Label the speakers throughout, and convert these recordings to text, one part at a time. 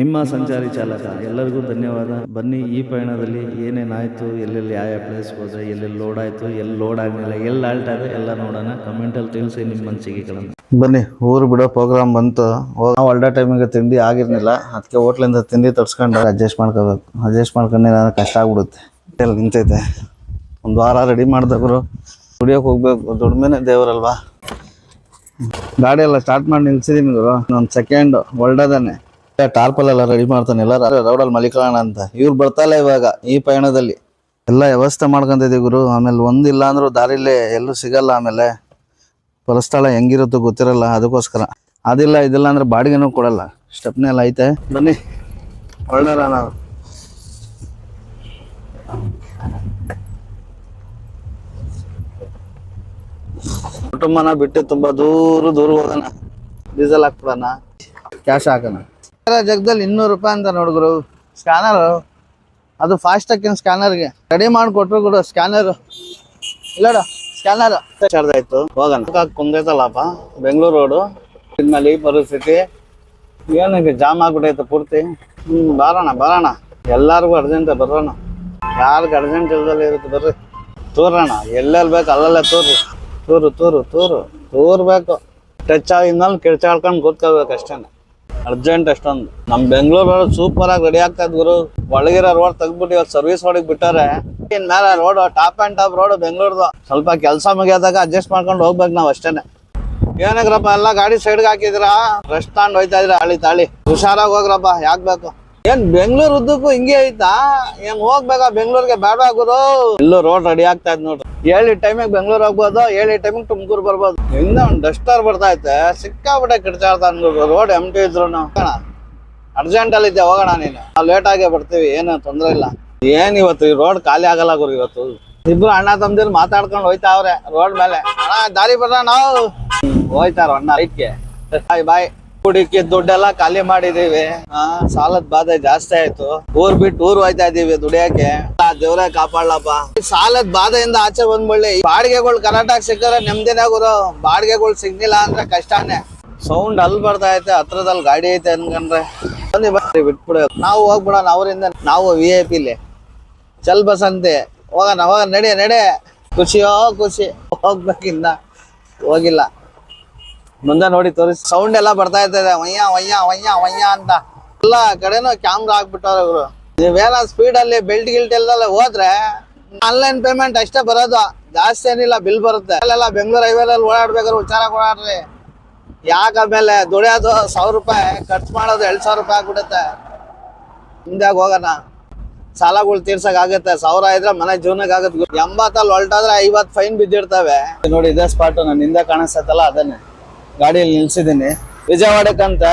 Speaker 1: ನಿಮ್ಮ ಸಂಚಾರಿ ಚಾಲಕ, ಎಲ್ಲರಿಗೂ ಧನ್ಯವಾದ. ಬನ್ನಿ ಈ ಪಯಣದಲ್ಲಿ ಏನೇನಾಯಿತು ಎಲ್ಲೆಲ್ಲಿ ಯಾವ ಪ್ಲೇಸ್ ಹೋದ್ರೆ ಎಲ್ಲೆಲ್ಲಿ ಲೋಡ್ ಆಯಿತು, ಎಲ್ಲಿ ಲೋಡ್ ಆಗಲಿಲ್ಲ, ಎಲ್ಲಿ ಆಗಿದೆ ಎಲ್ಲ ನೋಡೋಣ. ಕಮೆಂಟಲ್ಲಿ ತಿಳಿಸಿ ನಿಮ್ಮ ಮನಸ್ಸಿಗೆಗಳನ್ನು ಬನ್ನಿ, ಊರು ಬಿಡೋ ಪ್ರೋಗ್ರಾಮ್ ಬಂತು. ನಾವು ಅಲ್ಡ ಟೈಮಿಗೆ ತಿಂಡಿ ಆಗಿರ್ಲಿಲ್ಲ. ಅದಕ್ಕೆ ಹೋಟ್ಲಿಂದ ತಿಂಡಿ ತರ್ಸ್ಕೊಂಡು ಅಡ್ಜಸ್ಟ್ ಮಾಡ್ಕೋಬೇಕು. ಅಡ್ಜಸ್ಟ್ ಮಾಡ್ಕೊಂಡು ಏನಾದ್ರು ಕಷ್ಟ ಆಗ್ಬಿಡುತ್ತೆ. ಎಲ್ಲಿ ನಿಂತೈತೆ. ಒಂದು ವಾರ ರೆಡಿ ಮಾಡಿದಾಗರು ದುಡಿಯೋಕೆ ಹೋಗ್ಬೇಕು. ದುಡ್ಮೆನೆ ದೇವರಲ್ವಾ? ಗಾಡಿ ಎಲ್ಲ ಸ್ಟಾರ್ಟ್ ಮಾಡಿ ನಿಲ್ಸಿದೀನಿ ಗುರು. ಒಂದು ಸೆಕೆಂಡ್ ಹೊಲ್ಡದಾನೆ ಟಾರ್ಪಲ್ ಎಲ್ಲ ರೆಡಿ ಮಾಡ್ತಾನೆ. ಎಲ್ಲ ರೌಡಲ್ ಮಲಿಕಾಣ ಅಂತ. ಇವ್ರು ಬರ್ತಾಯಿಲ್ಲ ಇವಾಗ ಈ ಪಯಣದಲ್ಲಿ. ಎಲ್ಲ ವ್ಯವಸ್ಥೆ ಮಾಡ್ಕೊಂತಿದ್ದೀವಿ ಗುರು. ಆಮೇಲೆ ಒಂದಿಲ್ಲ ಅಂದ್ರೂ ದಾರಿಲೇ ಎಲ್ಲೂ ಸಿಗಲ್ಲ ಆಮೇಲೆ. ಪರಸ್ಥಳ ಹೆಂಗಿರುತ್ತೋ ಗೊತ್ತಿರಲ್ಲ, ಅದಕ್ಕೋಸ್ಕರ. ಅದಿಲ್ಲ, ಇದಿಲ್ಲ ಅಂದ್ರೆ ಬಾಡಿಗೆನೂ ಕೊಡಲ್ಲ. ಸ್ಟೆಪ್ನೇ ಎಲ್ಲ ಐತೆ. ಬನ್ನಿ. ಹೊರಡೋಣ ನಾವು. ಕುಟುಂಬನ ಬಿಟ್ಟು ತುಂಬಾ ದೂರ ದೂರ ಹೋಗೋಣ. ಡೀಸೆಲ್ ಹಾಕ್ಬಿಡೋಣ. ಕ್ಯಾಶ್ ಹಾಕೋಣ. ಜಗದಲ್ಲಿ ಇನ್ನೂರು ರೂಪಾಯಿ ಅಂತ ನೋಡಿದ್ರು ಸ್ಕ್ಯಾನರ್ ಅದು ಫಾಸ್ಟ್ ಹಾಕಿನ ಸ್ಕ್ಯಾನರ್ಗೆ ರೆಡಿ ಮಾಡಿ ಕೊಟ್ರು ಕೂಡ ಸ್ಕ್ಯಾನರ್ ಇಲ್ಲಡ ಸ್ಕ್ಯಾನರ್ ಚಾರ್ಜ್ ಆಯ್ತು ಹೋಗೋಣ. ಕುಂದೈತಲ್ಲಪ್ಪ ಬೆಂಗಳೂರು ರೋಡು. ಇದ್ಮೇಲೆ ಈ ಪರಿಸ್ಥಿತಿ ಏನಕ್ಕೆ ಜಾಮ್ ಆಗ್ಬಿಟ್ಟೈತೆ ಪೂರ್ತಿ. ಹ್ಮ್, ಬರೋಣ ಬರೋಣ. ಎಲ್ಲರಿಗೂ ಅರ್ಜೆಂಟ್ ಬರೋಣ. ಯಾರಿಗೆ ಅರ್ಜೆಂಟ್ ಇಲ್ಲದಲ್ಲಿ ಇರುತ್ತೆ ಬರ್ರಿ. ತೂರೋಣ ಎಲ್ಲೆಲ್ಲಿ ಬೇಕು ಅಲ್ಲಲ್ಲೇ ತೂರು ತೂರು ತೂರು ತೂರು. ತೂರ್ಬೇಕು. ಟಚ್ ಆಗಿದ್ಮೇಲೆ ಕಿರ್ಚಾಡ್ಕೊಂಡು ಕೂತ್ಕೋಬೇಕು ಅಷ್ಟೇ ಅರ್ಜೆಂಟ್ ಅಷ್ಟೊಂದು ನಮ್ ಬೆಂಗಳೂರು ಸೂಪರ್ ಆಗಿ ರೆಡಿ ಆಗ್ತಾ ಗುರು. ಒಳಗಿರೋ ರೋಡ್ ತೆಗ್ದ್ಬಿಟ್ಟು ಇವತ್ತು ಸರ್ವಿಸ್ ರೋಡಿಗೆ ಬಿಟ್ಟಾರೆ. ಇನ್ ಮೇಲೆ road top and top road ಬೆಂಗಳೂರ್ದು. ಸ್ವಲ್ಪ ಕೆಲಸ ಮುಗಿಯೋದಾಗ ಅಡ್ಜಸ್ಟ್ ಮಾಡ್ಕೊಂಡು ಹೋಗ್ಬೇಕು ನಾವು ಅಷ್ಟೇನೆ. ಏನಾಗ್ರಪ್ಪ, ಎಲ್ಲ ಗಾಡಿ ಸೈಡ್ಗೆ ಹಾಕಿದ್ರ? ರೆಸ್ಟ್ ತಗೊಂಡು ಹೋಯ್ತಾ ಇದ್ರ? ಹಳಿ ತಾಳಿ. ಹುಷಾರಾಗಿ ಹೋಗ್ರಪ್ಪ, ಯಾಕ್ ಬೇಕು? ಏನ್ ಬೆಂಗಳೂರು ಉದ್ದಕ್ಕೂ ಹಿಂಗೆ ಐತಾ? ಏನ್ ಹೋಗ್ಬೇಕಾ ಬೆಂಗಳೂರಿಗೆ? ಬೇಡ ಗುರು. ಎಲ್ಲೂ ರೋಡ್ ರೆಡಿ ಆಗ್ತಾ ಇದ್ ನೋಡ್ರಿ. ಹೇಳಿ ಟೈಮಿಗೆ ಬೆಂಗಳೂರು ಹೋಗ್ಬೋದು ಹೇಳಿ ಟೈಮಿಗೆ ತುಮಕೂರು ಬರ್ಬೋದು. ಇನ್ನ ಒಂದ್ ಡಸ್ಟರ್ ಬರ್ತಾ ಐತೆ. ಸಿಕ್ಕಾಬಿಟ್ಟೆ ಕಿಡ್ಚಾಡ್ತಾ ಅನ್ಬೋದು ರೋಡ್ ಎಂಟಿ ಇದ್ರು ಹೋಗೋಣ. ಅರ್ಜೆಂಟ್ ಅಲ್ಲಿ ಇದ್ದೆ, ಹೋಗೋಣ ನೀನು. ನಾವು ಲೇಟ್ ಆಗೇ ಬರ್ತೀವಿ, ಏನು ತೊಂದ್ರೆ ಇಲ್ಲ. ಏನ್ ಇವತ್ತು ಈ ರೋಡ್ ಖಾಲಿ ಆಗಲ್ಲ ಗುರು ಇವತ್ತು. ಇಬ್ರು ಅಣ್ಣ ತಮ್ಮದಿರು ಮಾತಾಡ್ಕೊಂಡು ಹೋಯ್ತಾವ್ರೆ ರೋಡ್ ಮೇಲೆ. ಅಣ್ಣ, ದಾರಿ ಬರ್ತಾ ನಾವು. ಹೋಯ್ತಾರ ಅಣ್ಣ ರೈಟ್ಗೆ ಬಾಯ್ ಬಾಯ್ ಕುಡಿಕೆ ದುಡ್ಡೆಲ್ಲ ಖಾಲಿ ಮಾಡಿದೀವಿ. ಸಾಲದ ಬಾಧೆ ಜಾಸ್ತಿ ಆಯ್ತು. ಊರ್ ಬಿಟ್ಟು ಊರ್ ಹೋಯ್ತಾ ಇದೀವಿ ದುಡಿಯಕ್ಕೆ. ದೇವ್ರೇ ಕಾಪಾಡ್ಲಪ್ಪ. ಸಾಲದ ಬಾಧೆಯಿಂದ ಆಚೆ ಬಂದ್ಬಿಡಲಿ. ಈ ಬಾಡಿಗೆಗಳು ಕರೆಕ್ಟಾಗಿ ಸಿಕ್ಕರೆ ನೆಮ್ಮದಿನೇ ಗುರು. ಬಾಡಿಗೆಗಳು ಸಿಗ್ಲಿಲ್ಲ ಅಂದ್ರೆ ಕಷ್ಟನೇ. ಸೌಂಡ್ ಅಲ್ಲಿ ಬರ್ತಾ ಐತೆ ಹತ್ರದಲ್ಲಿ ಗಾಡಿ ಐತೆ ಅನ್ಕಂಡ್ರೆ. ಬನ್ನಿ ಬಿಟ್ ಬಿಟ್ಬಿಡ. ನಾವು ಹೋಗ್ಬಿಡೋಣ, ಅವರಿಂದ ನಾವು ವಿ ಐ ಪಿಲಿ ಚಲ್ ಬಸಂತೆ, ಹೋಗೋಣ ಹೋಗೋಣ, ನಡೆ ನಡೆ. ಖುಷಿಯೋ ಖುಷಿ. ಹೋಗ್ಬೇಕಿನ್ನ. ಹೋಗಿಲ್ಲ. ಮುಂದೆ ನೋಡಿ ತೋರಿಸಿ. ಸೌಂಡ್ ಎಲ್ಲ ಬರ್ತಾ ಇರ್ತದೆ. ವಯ್ಯ ವಯ್ಯ ವಯ್ಯ ವಯ್ಯ ಅಂತ. ಎಲ್ಲ ಕಡೆನೂ ಕ್ಯಾಮ್ರಾ ಹಾಕ್ಬಿಟ್ಟವ್ರೆ ಇವರು. ನೀವೇನ ಸ್ಪೀಡ್ ಅಲ್ಲಿ ಬೆಲ್ಟ್ ಗಿಲ್ಟ್ ಎಲ್ಲ ಹೋದ್ರೆ ಆನ್ಲೈನ್ ಪೇಮೆಂಟ್ ಅಷ್ಟೇ ಬರೋದು. ಜಾಸ್ತಿ ಏನಿಲ್ಲ ಬಿಲ್ ಬರುತ್ತೆ. ಅಲ್ಲೆಲ್ಲ ಬೆಂಗಳೂರು ಹೈವೇಲಲ್ಲಿ ಓಡಾಡ್ಬೇಕಾದ್ರೆ ವಿಚಾರ ಓಡಾಡ್ರಿ. ಯಾಕ ಮೇಲೆ ದುಡಿಯೋದು ಸಾವಿರ ರೂಪಾಯಿ, ಖರ್ಚು ಮಾಡೋದು ಎರಡ್ ಸಾವಿರ ರೂಪಾಯಿ ಆಗ್ಬಿಡುತ್ತೆ. ಹಿಂದೆ ಹೋಗೋಣ. ಸಾಲಗಳು ತೀರ್ಸಕ್ ಆಗುತ್ತೆ. ಸಾವಿರ ಇದ್ರೆ ಮನೆ ಜೀವನಕ್ಕೆ ಆಗುತ್ತೆ. ಎಂಬತ್ತಲ್ಲಿ ಹೊಲ್ಟಾದ್ರೆ ಐವತ್ತು ಫೈನ್ ಬಿದ್ದಿರ್ತವೆ. ನೋಡಿ, ಇದೇ ಸ್ಪಾಟ್ ನಾನು ಹಿಂದೆ ಕಾಣಿಸ್ತಲ್ಲ ಅದನ್ನೇ. ಗಾಡಿಯಲ್ಲಿ ನಿಲ್ಸಿದ್ದೀನಿ. ವಿಜಯವಾಡಕ್ಕಂತ.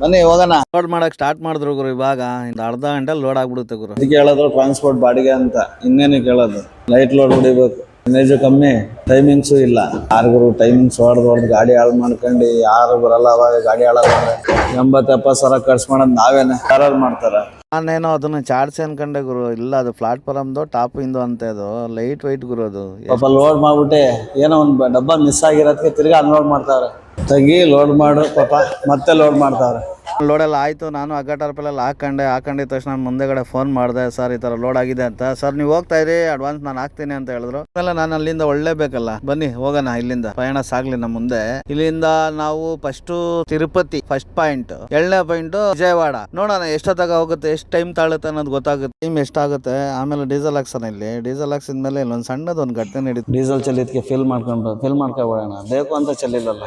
Speaker 1: ಬನ್ನಿ ಹೋಗೋಣ. ಲೋಡ್ ಮಾಡಕ್ ಸ್ಟಾರ್ಟ್ ಮಾಡಿದ್ರು ಗುರು ಇವಾಗ. ಇಂದ ಅರ್ಧ ಗಂಟೆ ಲೋಡ್ ಆಗ್ಬಿಡುತ್ತೆ ಗುರು. ಇದಕ್ಕೆ ಹೇಳೋದು ಟ್ರಾನ್ಸ್ಪೋರ್ಟ್ ಬಾಡಿಗೆ ಅಂತ. ಇನ್ನೇನು ಕೇಳೋದು. ಲೈಟ್ ಲೋಡ್ ಹೊಡಿಬೇಕು. ಮೈಲೇಜ್ ಕಮ್ಮಿ ಟೈಮಿಂಗ್ಸು ಇಲ್ಲ. ಯಾರಿಗೂ ಟೈಮಿಂಗ್ಸ್ ಹೊಡೆದು ಹೊಡೆದು ಗಾಡಿ ಹಾಳು ಮಾಡ್ಕೊಂಡು ಯಾರು ಬರಲ್ಲ ಅವಾಗ ಗಾಡಿ ಹಾಳಾಗ ಎಂಬತ್ತೆಪ್ಪ ಎಪ್ಪತ್ತು ಸಾವಿರ ಖರ್ಚು ಮಾಡೋದು ನಾವೇನೆ. ಯಾರು ಮಾಡ್ತಾರೆ? ನಾನೇನೋ ಅದನ್ನ ಚಾರ್ಜ್ ಅನ್ಕೊಂಡೆ ಗುರು. ಇಲ್ಲ, ಅದು ಪ್ಲಾಟ್ಫಾರಮ್ದು ಟಾಪ್ ಇಂದು ಅಂತ ಅದು. ಲೈಟ್ ವೈಟ್ ಗುರು ಅದು. ಪಾಪ ಲೋಡ್ ಮಾಡ್ಬಿಟ್ಟೆ. ಏನೋ ಒಂದು ಡಬ್ಬ ಮಿಸ್ ಆಗಿರೋದಕ್ಕೆ ತಿರ್ಗಾ ಅನ್ಲೋಡ್ ಮಾಡ್ತಾವ್ರೆ. ತಗಿ, ಲೋಡ್ ಮಾಡು ಪಾಪ. ಮತ್ತೆ ಲೋಡ್ ಮಾಡ್ತಾವ್ರೆ. ಲೋಡೆಲ್ಲ ಆಯಿತು, ನಾನು ಅಗ್ಗಟಾರ್ಪೆಲ್ಲ ಹಾಕೊಂಡೆ ಹಾಕೊಂಡಿದ ತಕ್ಷಣ ಮುಂದೆಗಡೆ ಫೋನ್ ಮಾಡಿದೆ, ಸರ್, ಈ ಥರ ಲೋಡ್ ಆಗಿದೆ ಅಂತ. ಸರ್, ನೀವು ಹೋಗ್ತಾ ಇರಿ ಅಡ್ವಾನ್ಸ್ ನಾನು ಹಾಕ್ತೀನಿ ಅಂತ ಹೇಳಿದ್ರು. ಆಮೇಲೆ ನಾನು ಅಲ್ಲಿಂದ ಒಳ್ಳೇಬೇಕಲ್ಲ ಬನ್ನಿ, ಹೋಗೋಣ ಇಲ್ಲಿಂದ. ಪ್ರಯಾಣ ಸಾಗ್ಲಿ ನಮ್ಮ ಮುಂದೆ. ಇಲ್ಲಿಂದ ನಾವು ಫಸ್ಟ್ ತಿರುಪತಿ ಫಸ್ಟ್ ಪಾಯಿಂಟ್ ಎರಡನೇ ಪಾಯಿಂಟ್ ವಿಜಯವಾಡ. ನೋಡೋಣ ಎಷ್ಟೊತ್ತಾಗ ಹೋಗುತ್ತೆ, ಎಷ್ಟು ಟೈಮ್ ತಾಳುತ್ತೆ ಅನ್ನೋದು ಗೊತ್ತಾಗುತ್ತೆ. ಟೈಮ್ ಎಷ್ಟಾಗುತ್ತೆ, ಆಮೇಲೆ ಡೀಸೆಲ್ ಹಾಕ್ಸೋಣ ಇಲ್ಲಿ. ಡೀಸೆಲ್ ಹಾಕ್ಸಿದ ಮೇಲೆ ಇಲ್ಲೊಂದು ಸಣ್ಣದೊಂದು ಘಟನೆ ನಡೀತು. ಡೀಸೆಲ್ ಚೆಲ್ಲಿದ್ಕೆ ಫಿಲ್ ಮಾಡ್ಕೊಂಡು ಫಿಲ್ ಮಾಡ್ಕೊಳ್ಳೋಣ ಬೇಕು ಅಂತ ಚಲಿಲ್ಲಲ್ಲ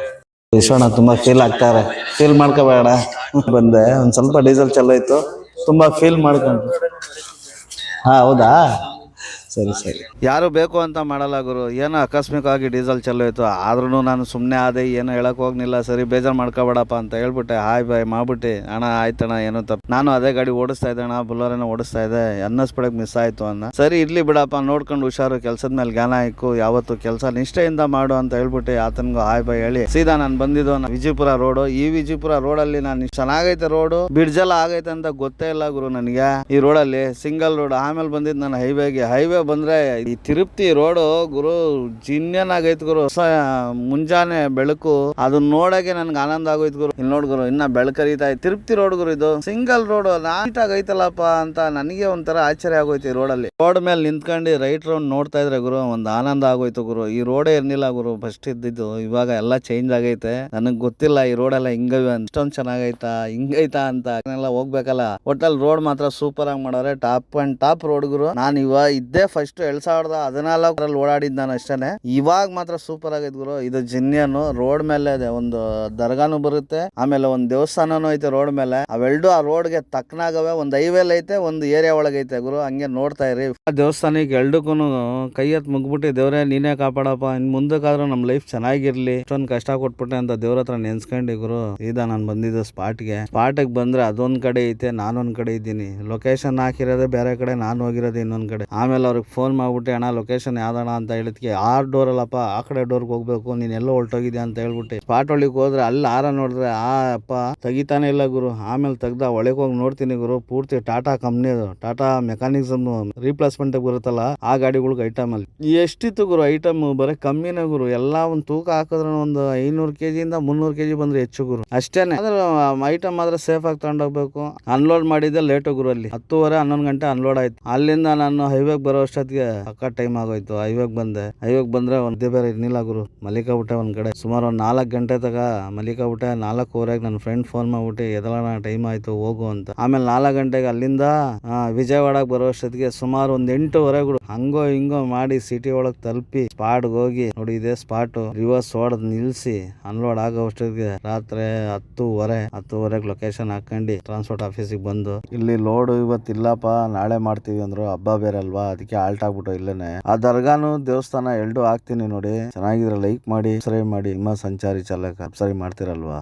Speaker 1: ವಿಶ್ವಣ್ಣ ತುಂಬಾ ಫೀಲ್ ಆಗ್ತಾರೆ. ಫೀಲ್ ಮಾಡ್ಕೋಬೇಡ. ಬಂದೆ. ಒಂದ್ ಸ್ವಲ್ಪ ಡೀಸೆಲ್ ಚಲೋ ಇತ್ತು ತುಂಬಾ ಫೀಲ್ ಮಾಡ್ಕೊಂಡು. ಹಾ, ಹೌದಾ? ಸರಿ ಸರಿ. ಯಾರು ಬೇಕು ಅಂತ ಮಾಡಲ್ಲ ಗುರು. ಏನೋ ಆಕಸ್ಮಿಕವಾಗಿ ಡೀಸೆಲ್ ಚಲೋ ಇತ್ತು ಆದ್ರೂ ನಾನು ಸುಮ್ಮನೆ ಆದೆ, ಏನೋ ಹೇಳಕ್ ಹೋಗ್ನಿಲ್ಲ. ಸರಿ, ಬೇಜಾರು ಮಾಡ್ಕೋಬೇಡಪ್ಪ ಅಂತ ಹೇಳ್ಬಿಟ್ಟೆ. ಹಾಯ್ ಬಾಯ್ ಮಾಡ್ಬಿಟ್ಟು. ಅಣ್ಣ, ಆಯ್ತಣ್ಣ, ಏನೋ ತಪ್ಪು. ನಾನು ಅದೇ ಗಾಡಿ ಓಡಿಸ್ತಾ ಇದ್ದೆ ಅಣ್ಣ. ಬುಲ್ಲೋರೇನೋ ಓಡಿಸ್ತಾ ಇದ್ದೆ. ಅನ್ನಿಸ್ಬಿಡಕ್ಕೆ ಮಿಸ್ ಆಯ್ತು ಅನ್ನ ಸರಿ, ಇರ್ಲಿ ಬಿಡಪ್ಪ. ನೋಡ್ಕೊಂಡು ಹುಷಾರು. ಕೆಲಸದ ಮೇಲೆ ಜ್ಞಾನ ಇಕ್ಕು. ಯಾವತ್ತು ಕೆಲಸ ನಿಷ್ಠೆಯಿಂದ ಮಾಡು ಅಂತ ಹೇಳ್ಬಿಟ್ಟು ಆತನಿಗೂ ಹಾಯ್ ಬಾಯ್ ಹೇಳಿ. ಸೀದಾ ನಾನು ಬಂದಿದ್ದು ವಿಜಯಪುರ ರೋಡು. ಈ ವಿಜಯಪುರ ರೋಡಲ್ಲಿ ನಾನು ಚೆನ್ನಾಗೈತೆ ರೋಡು. ಬಿಡ್ಜಲ್ಲ ಆಗೈತೆ ಅಂತ ಗೊತ್ತೇ ಇಲ್ಲ ಗುರು ನನಗೆ. ಈ ರೋಡಲ್ಲಿ ಸಿಂಗಲ್ ರೋಡ್. ಆಮೇಲೆ ಬಂದಿದ್ದು ನಾನು ಹೈವೇಗೆ. ಹೈವೇ ಹೈವೇ ಬಂದ್ರೆ ಈ ತಿರುಪ್ತಿ ರೋಡು ಗುರು ಜಿನ್ಯನ್ ಆಗೈತ್ ಗುರು. ಹೊಸ ಮುಂಜಾನೆ ಬೆಳಕು. ಅದನ್ನ ನೋಡಕ್ಕೆ ನನ್ಗೆ ಆನಂದ ಆಗೋಯ್ತು ಗುರು. ಇಲ್ಲಿ ನೋಡ್ ಗುರು, ಇನ್ನ ಬೆಳಕರಿತಾ ತಿರುಪ್ತಿ ರೋಡ್ ಗುರು ಇದು. ಸಿಂಗಲ್ ರೋಡ್ ನೀಟಾಗಿ ಐತಲ್ಲಪ್ಪ ಅಂತ ನನಗೆ ಒಂಥರ ಆಶ್ಚರ್ಯ ಆಗೋಯ್ತು ಈ ರೋಡಲ್ಲಿ ರೋಡ್ ಮೇಲೆ ನಿಂತ್ಕೊಂಡು ರೈಟ್ ರೌಂಡ್ ನೋಡ್ತಾ ಇದ್ರೆ ಗುರು, ಒಂದು ಆನಂದ ಆಗೋಯ್ತು ಗುರು. ಈ ರೋಡೇ ಇರಲಿಲ್ಲ ಗುರು ಫಸ್ಟ್ ಇದ್ದಿದ್ದು. ಇವಾಗ ಎಲ್ಲ ಚೇಂಜ್ ಆಗೈತೆ. ನನಗ್ ಗೊತ್ತಿಲ್ಲ ಈ ರೋಡ್ ಎಲ್ಲ ಹಿಂಗ ಇಷ್ಟೊಂದ್ ಚೆನ್ನಾಗೈತಾ, ಹಿಂಗೈತಾ ಅಂತ. ಹೋಗ್ಬೇಕಲ್ಲ. ಒಟ್ಟಲ್ಲಿ ರೋಡ್ ಮಾತ್ರ ಸೂಪರ್ ಆಗಿ ಮಾಡೋರೆ ಟಾಪ್ ಅಂಡ್ ಟಾಪ್ ರೋಡ್ ಗುರು. ನಾನು ಇವಾಗ ಇದ್ದೇ ಫಸ್ಟ್ ಎರಡ್ ಸಾವಿರದ ಹದಿನಾಲ್ಕರಲ್ಲಿ ಓಡಾಡಿದ್ ನಾನು ಅಷ್ಟೇ ಇವಾಗ ಮಾತ್ರ ಸೂಪರ್ ಆಗೈತೆ ಗುರು. ಇದು ಜಿನ್ಯನು ರೋಡ್ ಮೇಲೆ ಇದೆ ಒಂದು ದರ್ಗಾನು ಬರುತ್ತೆ. ಆಮೇಲೆ ಒಂದ್ ದೇವಸ್ಥಾನನು ಐತೆ ರೋಡ್ ಮೇಲೆ. ಅವೆಲ್ಡೂ ಆ ರೋಡ್ಗೆ ತಕ್ಕನಾಗವೆ ಒಂದ್ ಹೈವೇಲ್ ಐತೆ, ಒಂದು ಏರಿಯಾ ಒಳಗೈತೆ ಗುರು. ಹಂಗೆ ನೋಡ್ತಾ ಇರಿ. ಆ ದೇವಸ್ಥಾನಕ್ಕೆ ಎಲ್ಡಕ್ಕೂ ಕೈ ಎತ್ ಮುಗ್ಬಿಟ್ಟು, ದೇವ್ರೆ, ನೀನೇ ಕಾಪಾಡಪ್ಪ. ಇನ್ ಮುಂದಕ್ಕಾದ್ರೂ ನಮ್ ಲೈಫ್ ಚೆನ್ನಾಗಿರ್ಲಿ. ಇಷ್ಟೊಂದ್ ಕಷ್ಟ ಕೊಟ್ಬಿಟ್ಟೆ ಅಂತ ದೇವ್ರ ಹತ್ರ ನೆನ್ಸ್ಕೊಂಡಿ ಗುರು. ಇದಾ ನಾನು ಬಂದಿದ್ದು ಸ್ಪಾಟ್ಗೆ ಸ್ಪಾಟಿಗೆ ಬಂದ್ರೆ ಅದೊಂದ್ ಕಡೆ ಐತೆ, ನಾನೊಂದ್ ಕಡೆ ಇದ್ದೀನಿ. ಲೊಕೇಶನ್ ಹಾಕಿರೋದೇ ಬೇರೆ ಕಡೆ, ನಾನು ಹೋಗಿರೋದು ಇನ್ನೊಂದ್ ಕಡೆ. ಆಮೇಲೆ ಅವ್ರಿಗೆ ಫೋನ್ ಮಾಡಿಬಿಟ್ಟು ಅಣ್ಣ ಲೊಕೇಶನ್ ಯಾವ್ದಣ್ಣ? ಅಂತ ಹೇಳಿದ್ಕೆ, ಆರ್ ಡೋರ್ ಅಲ್ಲಪ್ಪ ಆ ಕಡೆ ಡೋರ್ಗೆ ಹೋಗ್ಬೇಕು, ನೀನ್ ಎಲ್ಲೋ ಹೊಲ್ಟೋಗಿದ್ಯಾ ಅಂತ ಹೇಳ್ಬಿಟ್ಟು. ಸ್ಪಾಟ್ ಒಳಗೆ ಹೋದ್ರೆ, ಅಲ್ಲಿ ಆರ ನೋಡಿದ್ರೆ, ಆ, ಅಪ್ಪ, ತೆಗಿತಾನೆ ಇಲ್ಲ ಗುರು. ಆಮೇಲೆ ತೆಗ್ದ, ಒಳಗೆ ಹೋಗಿ ನೋಡ್ತೀನಿ ಗುರು. ಪೂರ್ತಿ ಟಾಟಾ ಕಂಪ್ನಿ ಅದು. ಟಾಟಾ ಮೆಕ್ಯಾನಿಕ್ಸಮ್ ರೀಪ್ಲೇಸ್ಮೆಂಟ್ ಬರುತ್ತಲ್ಲ, ಆ ಗಾಡಿಗಳಿಗೆ ಐಟಮ್ ಅಲ್ಲಿ. ಎಷ್ಟಿತ್ತು ಗುರು ಐಟಮ್ ಬರೀ ಕಮ್ಮಿನೇ ಗುರು. ಎಲ್ಲ ಒಂದು ತೂಕ ಹಾಕಿದ್ರೆ ಒಂದು ಐನೂರು ಕೆಜಿ ಇಂದ ಮುನ್ನೂರು ಕೆಜಿ ಬಂದ್ರೆ ಹೆಚ್ಚು ಗುರು. ಅಷ್ಟೇನೆ. ಆದ್ರೆ ಐಟಮ್ ಆದ್ರೆ ಸೇಫ್ ಆಗಿ ತಗೊಂಡೋಗ್ಬೇಕು ಅನ್ಲೋಡ್ ಮಾಡಿದ್ದೆ ಲೇಟ್ ಗುರು ಅಲ್ಲಿ. ಹತ್ತುವರೆ, ಹನ್ನೊಂದು ಗಂಟೆ ಅನ್ಲೋಡ್ ಆಯ್ತು. ಅಲ್ಲಿಂದ ನಾನು ಹೈವೇಗ್ ಬರೋ ಅಷ್ಟೊತ್ತಿಗೆ ಅಕ್ಕ ಟೈಮ್ ಆಗೋಯ್ತು. ಹೈವೇಗ್ ಬಂದೆ. ಹೈವೇಗ್ ಬಂದ್ರೆ ಒಂದೇ ಬೇರೆ ಇರ್ನಿಲ್ಲ ಗುರು. ಮಲಿಕಾ ಬಿಟ್ಟೆ ಒಂದ್ ಕಡೆ. ಸುಮಾರು ಒಂದ್ ನಾಲ್ಕು ಗಂಟೆ ತಗ ಮಲಿಕಾ ಬಿಟ್ಟೆ ನಾಲ್ಕೂವರೆಗೆ ನನ್ನ ಫ್ರೆಂಡ್ ಫೋನ್ ಮಾಡ್ಬಿಟ್ಟು ಎದಲಣ ಟೈಮ್ ಆಯ್ತು ಹೋಗು ಅಂತ. ಆಮೇಲೆ ನಾಲ್ಕು ಗಂಟೆಗೆ ಅಲ್ಲಿಂದ ಆ, ವಿಜಯವಾಡಗೆ ಬರೋ ಅಷ್ಟೊತ್ತಿಗೆ ಸುಮಾರು ಒಂದ್ ಎಂಟೂವರೆ ಗುರು. ಹಂಗೋ ಹಿಂಗೋ ಮಾಡಿ ಸಿಟಿ ಒಳಗ್ ತಲುಪಿ ಸ್ಪಾಟ್ಗೆ ಹೋಗಿ ನೋಡಿ ಇದೇ ಸ್ಪಾಟ್ ರಿವರ್ಸ್ ಹೊಡೆದ್ ನಿಲ್ಸಿ ಅನ್ಲೋಡ್ ಆಗೋ ಅಷ್ಟೊತ್ತಿಗೆ ರಾತ್ರಿ ಹತ್ತೂವರೆ ಹತ್ತುವರೆಗೆ ಲೊಕೇಶನ್ ಹಾಕೊಂಡು ಟ್ರಾನ್ಸ್ಪೋರ್ಟ್ ಆಫೀಸಿಗೆ ಬಂದು. ಇಲ್ಲಿ ಲೋಡ್ ಇವತ್ತಿಲ್ಲಪ್ಪ ನಾಳೆ ಮಾಡ್ತೀವಿ ಅಂದ್ರು ಹಬ್ಬ ಬೇರೆ ಅಲ್ವಾ? ಅದಕ್ಕೆ ಆಲ್ಟ್ ಆಗ್ಬಿಟ್ಟು ಇಲ್ಲೇನೆ. ಆ ದರ್ಗಾನು ದೇವಸ್ಥಾನ ಎರಡು ಹಾಕ್ತೀನಿ ನೋಡಿ. ಚೆನ್ನಾಗಿದ್ರೆ ಲೈಕ್ ಮಾಡಿ ಸಬ್ಸ್ಕ್ರೈಬ್ ಮಾಡಿ. ನಿಮ್ಮ ಸಂಚಾರಿ ಚಾಲಕ ಸಬ್ಸ್ಕ್ರೈಬ್ ಮಾಡ್ತಿರಲ್ವಾ?